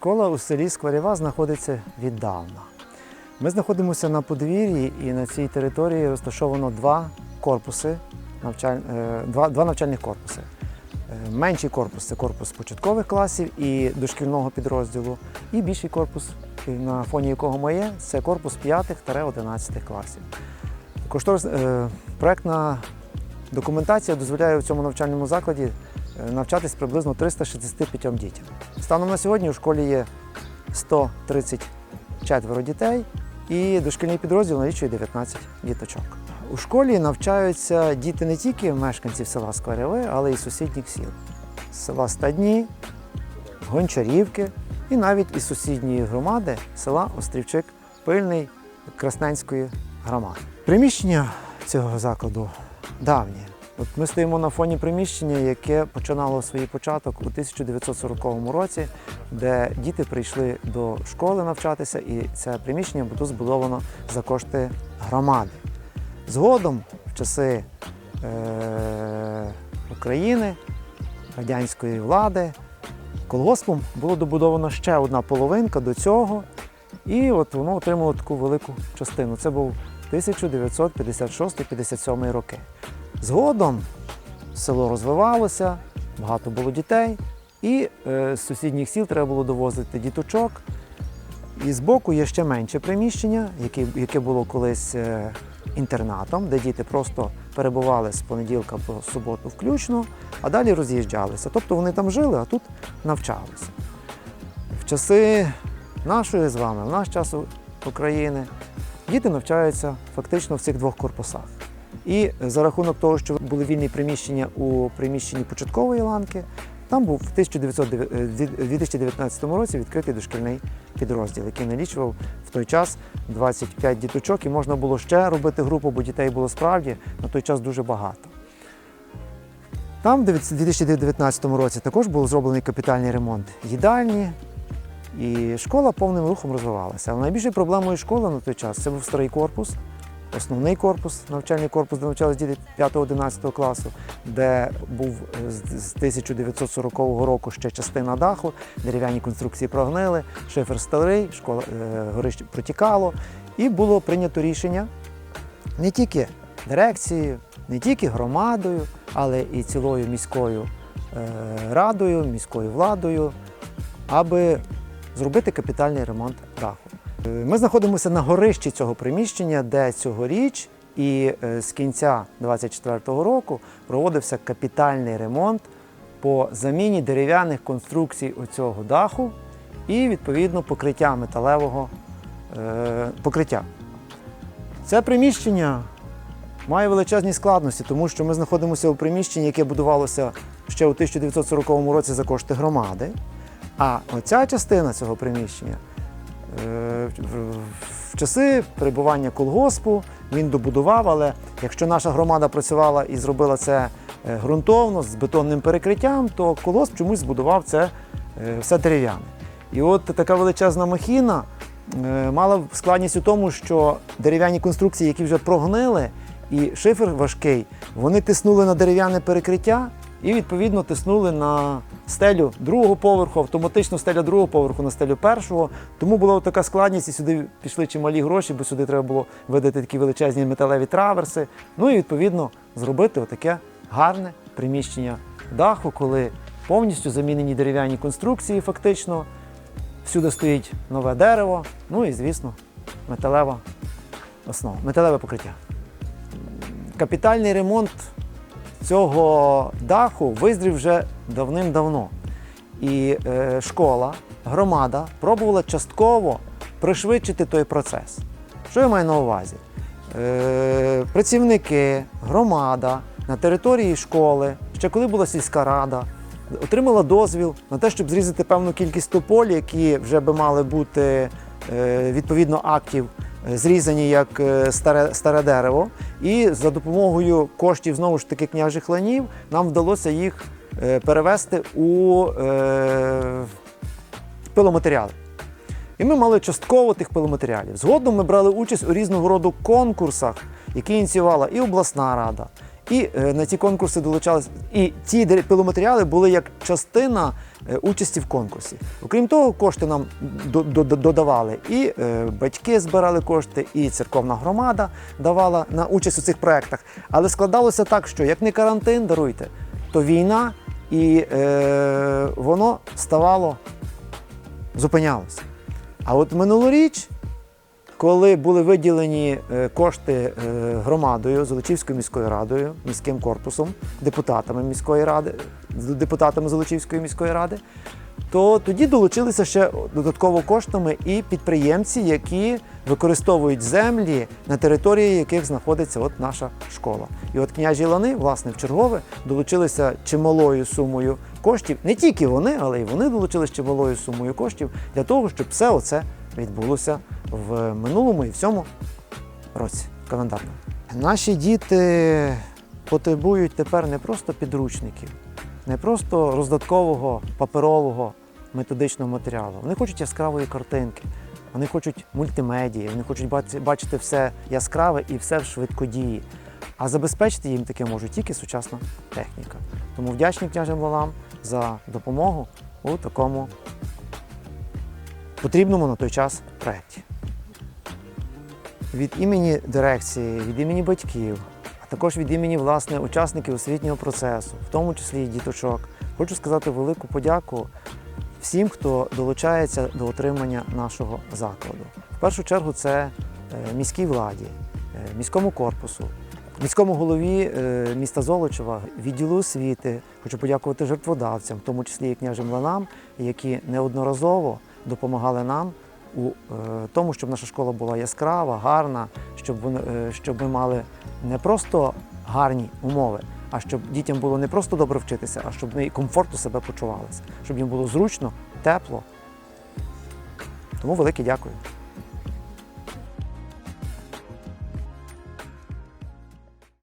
Школа у селі Скворєва знаходиться віддавна. Ми знаходимося на подвір'ї, і на цій території розташовано два корпуси, навчаль... е, два, два навчальних корпуси. Е, Менший корпус це корпус початкових класів і дошкільного підрозділу, і більший корпус, на фоні якого ми є, це корпус 5-11 класів. Кошторис... е, Проектна документація дозволяє в цьому навчальному закладі навчатись приблизно 365 дітям. Станом на сьогодні у школі є 134 дітей, і дошкільний підрозділ налічує 19 діточок. У школі навчаються діти не тільки мешканців села Скваряви, але й сусідніх сіл. Села Стадні, Гончарівки і навіть із сусідньої громади села Острівчик Пильний Красненської громади. Приміщення цього закладу давнє. От ми стоїмо на фоні приміщення, яке починало свій початок у 1940 році, де діти прийшли до школи навчатися, і це приміщення було збудовано за кошти громади. Згодом, в часи е- України, радянської влади, колгоспом було добудовано ще одна половинка до цього, і от воно отримало таку велику частину. Це був 1956-57 роки. Згодом село розвивалося, багато було дітей, і е, з сусідніх сіл треба було довозити діточок. І збоку є ще менше приміщення, яке, було колись е, інтернатом, де діти просто перебували з понеділка по суботу включно, а далі роз'їжджалися. Тобто вони там жили, а тут навчалися. В часи нашої з вами, в наш час України, діти навчаються фактично в цих двох корпусах. І за рахунок того, що були вільні приміщення у приміщенні початкової ланки, там був в 1909 е, 2019 році відкритий дошкільний підрозділ, який налічував в той час 25 діточок, і можна було ще робити групу, бо дітей було справді на той час дуже багато. Там в 2019 році також був зроблений капітальний ремонт їдальні, і школа повним рухом розвивалася. Але найбільшою проблемою школи на той час це був старий корпус, основний корпус, навчальний корпус, де навчалися діти 5-11 класу, де був з з 1940 року ще частина даху, дерев'яні конструкції прогнили, шифер старий, школа е, горище протікало. І було прийнято рішення не тільки дирекцією, не тільки громадою, але і цілою міською е, радою, міською владою, аби зробити капітальний ремонт даху. Ми знаходимося на горищі цього приміщення, де цьогоріч і е, з кінця 2024 року проводився капітальний ремонт по заміні дерев'яних конструкцій оцього даху і відповідно покриття металевого е, покриття. Це приміщення має величезні складності, тому що ми знаходимося у приміщенні, яке будувалося ще у 1940 році за кошти громади. А оця частина цього приміщення в- в часи перебування колгоспу він добудував, але якщо наша громада працювала і зробила це е, ґрунтовно з бетонним перекриттям, то колгосп чомусь збудував це е, все дерев'яне. І от така величезна махіна е, мала складність у тому, що дерев'яні конструкції, які вже прогнили, і шифер важкий, вони тиснули на дерев'яне перекриття і відповідно тиснули на стелю другого поверху, автоматично стеля другого поверху на стелю першого. Тому була така складність, і сюди пішли чималі гроші, бо сюди треба було видати такі величезні металеві траверси. Ну і відповідно зробити отаке гарне приміщення даху, коли повністю замінені дерев'яні конструкції, фактично. Всюди стоїть нове дерево, ну і, звісно, металева основа, металеве покриття. Капітальний ремонт цього даху визрів вже давним-давно. І е, школа, громада пробувала частково пришвидшити той процес. Що я маю на увазі? Е, працівники, громада на території школи, ще коли була сільська рада, отримала дозвіл на те, щоб зрізати певну кількість тополь, які вже би мали бути е, відповідно актів зрізані як е, старе, старе дерево. І за допомогою коштів знову ж таки княжих ланів нам вдалося їх е, перевести у е, пиломатеріали. І ми мали частково тих пиломатеріалів. Згодом ми брали участь у різного роду конкурсах, які ініціювала і обласна рада, І е, на ці конкурси долучалися. І ці пиломатеріали були як частина е, участі в конкурсі. Окрім того, кошти нам до- до- до- додавали і е, батьки збирали кошти, і церковна громада давала на участь у цих проєктах. Але складалося так, що як не карантин, даруйте, то війна, і е, воно ставало, зупинялося. А от минулоріч, коли були виділені е, кошти е, громадою, Золочівською міською радою, міським корпусом, депутатами міської ради, депутатами Золочівської міської ради, то тоді долучилися ще додатково коштами і підприємці, які використовують землі, на території яких знаходиться от наша школа. І от княжі лани, власне, в чергове долучилися чималою сумою коштів. Не тільки вони, але й вони долучилися чималою сумою коштів для того, щоб все оце відбулося в минулому і в цьому році календарному. Наші діти потребують тепер не просто підручників, не просто роздаткового паперового методичного матеріалу. Вони хочуть яскравої картинки, вони хочуть мультимедії, вони хочуть бачити- все яскраве і все в швидкодії. А забезпечити їм таке може тільки сучасна техніка. Тому вдячні княжим валам за допомогу у такому потрібному на той час проєкті. Від імені дирекції, від імені батьків, а також від імені власне учасників освітнього процесу, в тому числі і діточок, хочу сказати велику подяку всім, хто долучається до отримання нашого закладу. В першу чергу це е, міській владі, е, міському корпусу, міському голові е, міста Золочева, відділу освіти. Хочу подякувати жертводавцям, в тому числі і княжим Ланам, які неодноразово допомагали нам у е, тому, щоб наша школа була яскрава, гарна, щоб, е, щоб ми мали не просто гарні умови, а щоб дітям було не просто добре вчитися, а щоб вони комфортно себе почувалися, щоб їм було зручно, тепло. Тому велике дякую.